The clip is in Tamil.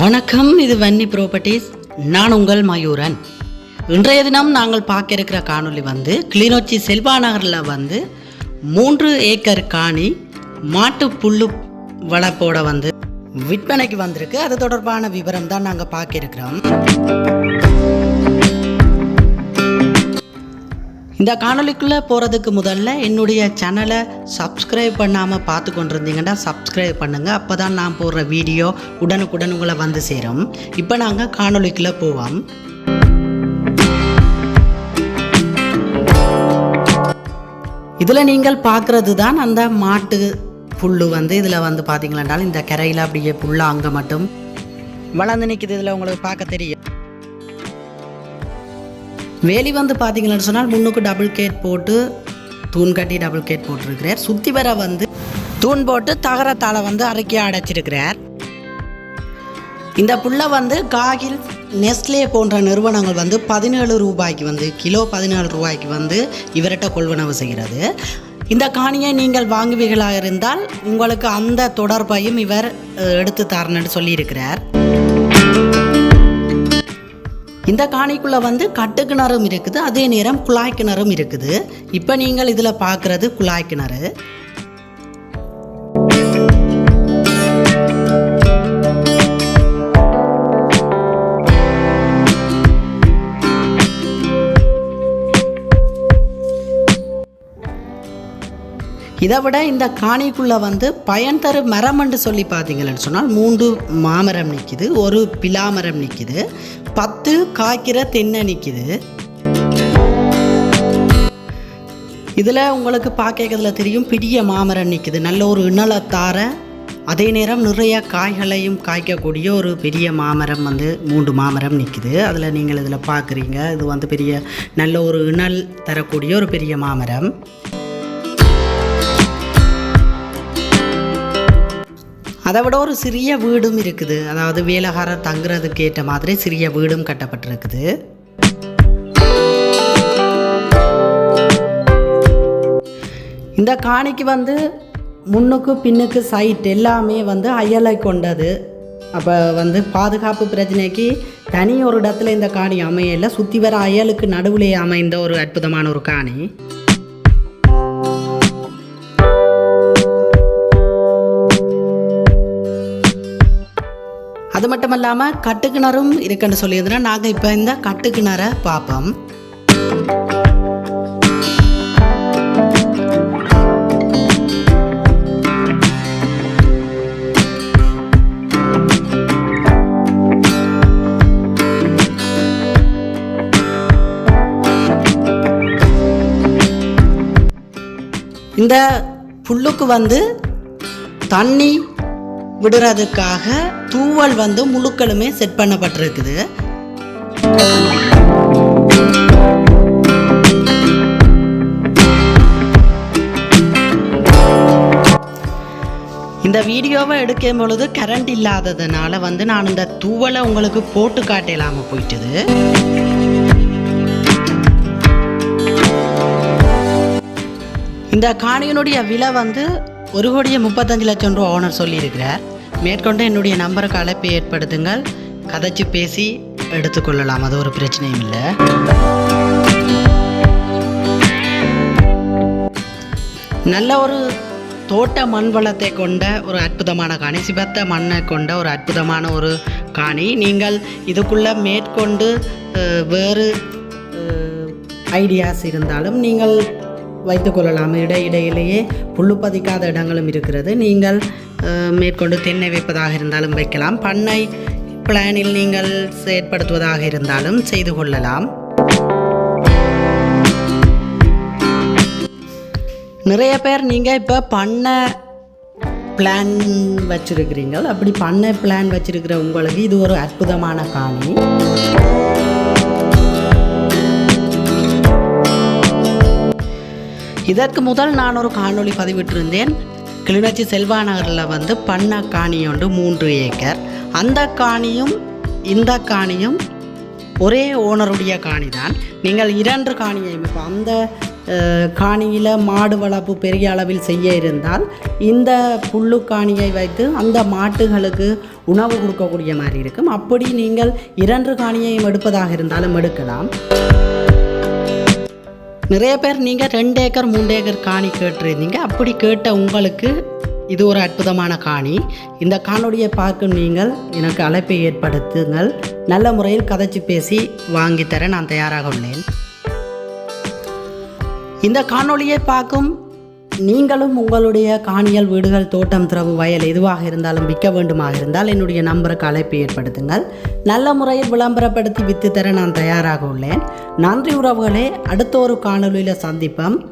வணக்கம் இது வன்னி ப்ராப்பர்ட்டிஸ் நான் உங்கள் மயூரன். இன்றைய தினம் நாங்கள் பார்க்க இருக்கிற காணொளி வந்து கிளிநொச்சி செல்வா நகரில் வந்து மூன்று ஏக்கர் காணி மாட்டு புல்லு வளர்ப்போட வந்து விற்பனைக்கு வந்திருக்கு. அது தொடர்பான விவரம் தான் நாங்கள் பார்க்க இருக்கிறோம் இந்த காணொலிக்குள்ளே போகிறதுக்கு முதல்ல என்னுடைய சேனலை சப்ஸ்கிரைப் பண்ணாமல் பார்த்து கொண்டிருந்தீங்கன்னா சப்ஸ்கிரைப் பண்ணுங்கள் அப்போ தான் நான் போடுற வீடியோ உடனுக்குடன் உங்களை வந்து சேரும். இப்போ நாங்கள் காணொலிக்குள்ளே போவோம். இதில் நீங்கள் பார்க்குறது தான் அந்த மாட்டு புல் வந்து இதில் வந்து பார்த்தீங்களா இந்த கரையில் அப்படியே புல்லு அங்கே மட்டும் வளர்ந்து நிற்கிது இதில் உங்களுக்கு பார்க்க தெரியும். வேலி வந்து பார்த்தீங்கன்னு சொன்னால் முன்னுக்கு டபுள் கேட் போட்டு தூண் கட்டி டபுள் கேட் போட்டிருக்கிறார். சுற்றி வர வந்து தூண் போட்டு தகரத்தால் வந்து அரைக்கி அடைச்சிருக்கிறார். இந்த புள்ள வந்து காகில் நெஸ்லே போன்ற நிறுவனங்கள் வந்து பதினேழு ரூபாய்க்கு வந்து கிலோ பதினேழு ரூபாய்க்கு வந்து இவர்கிட்ட கொள்வனவு செய்கிறது. இந்த காணியை நீங்கள் வாங்குவீர்களாக இருந்தால் உங்களுக்கு அந்த தொடர்பையும் இவர் எடுத்து தரணுன்னு சொல்லியிருக்கிறார். இந்த காணிக்குள்ளே வந்து கட்டு கிணறும் இருக்குது அதே நேரம் குழாய் கிணறும் இருக்குது. இப்போ நீங்கள் இதில் பார்க்குறது குழாய் கிணறு. இதை விட இந்த காணிக்குள்ளே வந்து பயன் தரும் மரம் என்று சொல்லி பார்த்தீங்கன்னு சொன்னால் மூன்று மாமரம் நிற்கிது ஒரு பிலாமரம் நிற்கிது பத்து காய்க்கிற தென்னை நிற்கிது. இதில் உங்களுக்கு பார்க்கறதுல தெரியும் பெரிய மாமரம் நிற்கிது நல்ல ஒரு இணலத்தார அதே நேரம் நிறைய காய்களையும் காய்க்கக்கூடிய ஒரு பெரிய மாமரம் வந்து மூன்று மாமரம் நிற்கிது. அதில் நீங்கள் இதில் பார்க்குறீங்க இது வந்து பெரிய நல்ல ஒரு இணல் தரக்கூடிய ஒரு பெரிய மாமரம். அதை விட ஒரு சிறிய வீடும் இருக்குது. அதாவது வேலைக்காரர் தங்குறதுக்கு ஏற்ற மாதிரி சிறிய வீடும் கட்டப்பட்டிருக்குது. இந்த காணிக்கு வந்து முன்னுக்கு பின்னுக்கு சைட் எல்லாமே வந்து அயலை கொண்டது. அப்போ வந்து பாதுகாப்பு பிரச்சனைக்கு தனி ஒரு இடத்துல இந்த காணி அமையல. சுற்றி வர அயலுக்கு நடுவில் அமைந்த ஒரு அற்புதமான ஒரு காணி. மட்டுமல்லாமல் கட்டுக்கிணறும் இருக்குன்னு சொல்லியிருந்தோன்னா நாங்கள் இப்போ இந்த கட்டுக்கிணறை பார்ப்போம் இந்த புல்லுக்கு வந்து தண்ணி விடுறதுக்காக தூவல் வந்து முழுக்களுமே செட் பண்ணப்பட்டிருக்குது. இந்த வீடியோவை எடுக்கும் பொழுது கரண்ட் இல்லாததுனால வந்து நான் இந்த தூவலை உங்களுக்கு போட்டு காட்டலாம போயிட்டுது. இந்த காணியினுடைய விலை வந்து ஒரு கோடியே முப்பத்தஞ்சு லட்சம் ரூபா ஓனர் சொல்லியிருக்கிறார். மேற்கொண்டு என்னுடைய நம்பருக்கு அழைப்பு ஏற்படுத்துங்கள். கதைச்சு பேசி எடுத்துக்கொள்ளலாம். அது ஒரு பிரச்சனையும் இல்லை. நல்ல ஒரு தோட்ட மண் வளத்தை கொண்ட ஒரு அற்புதமான காணி சிபத்த மண்ணை கொண்ட ஒரு அற்புதமான ஒரு காணி. நீங்கள் இதுக்குள்ளே மேற்கொண்டு வேறு ஐடியாஸ் இருந்தாலும் நீங்கள் வைத்துக்கொள்ளலாம் இடையிடையிலேயே புல்லு பதிக்காத இடங்களும் இருக்கிறது. நீங்கள் மேற்கொண்டு தென்னை வைப்பதாக இருந்தாலும் வைக்கலாம். பண்ணை பிளானில் நீங்கள் செயற்படுத்துவதாக இருந்தாலும் செய்து கொள்ளலாம். நிறைய பேர் நீங்கள் இப்போ பண்ணை பிளான் வச்சுருக்கிறீங்க அப்படி பண்ணை பிளான் வச்சுருக்கிற உங்களுக்கு இது ஒரு அற்புதமான காணி. இதற்கு முதல் நான் ஒரு காணொளி பதிவிட்டிருந்தேன். கிளிநொச்சி செல்வா நகரில் வந்து பண்ண காணி ஒன்று மூன்று ஏக்கர். அந்த காணியும் இந்த காணியும் ஒரே ஓனருடைய காணி தான் நீங்கள் இரண்டு காணியை இப்போ அந்த காணியில் மாடு வளர்ப்பு பெரிய அளவில் செய்ய இருந்தால் இந்த புல்லு காணியை வைத்து அந்த மாட்டுகளுக்கு உணவு கொடுக்கக்கூடிய மாதிரி இருக்கும். அப்படி நீங்கள் இரண்டு காணியையும் எடுப்பதாக இருந்தாலும் எடுக்கலாம். நிறைய பேர் நீங்கள் ரெண்டு ஏக்கர் மூன்று ஏக்கர் காணி கேட்டிருந்தீங்க. அப்படி கேட்ட உங்களுக்கு இது ஒரு அற்புதமான காணி. இந்த காணொளியை பார்க்கும் நீங்கள் எனக்கு அழைப்பை ஏற்படுத்துங்கள். நல்ல முறையில் கதைச்சு பேசி வாங்கித்தர நான் தயாராக உள்ளேன். இந்த காணொளியை பார்க்கும் நீங்களும் உங்களுடைய காணியல் வீடுகள் தோட்டம் திறவு வயல் எதுவாக இருந்தாலும் விற்க வேண்டுமாக இருந்தால் என்னுடைய நம்பருக்கு அழைப்பு ஏற்படுத்துங்கள். நல்ல முறையில் விளம்பரப்படுத்தி வித்து தர நான் தயாராக உள்ளேன். நன்றி உறவுகளே அடுத்த ஒரு காணொளியில் சந்திப்போம்.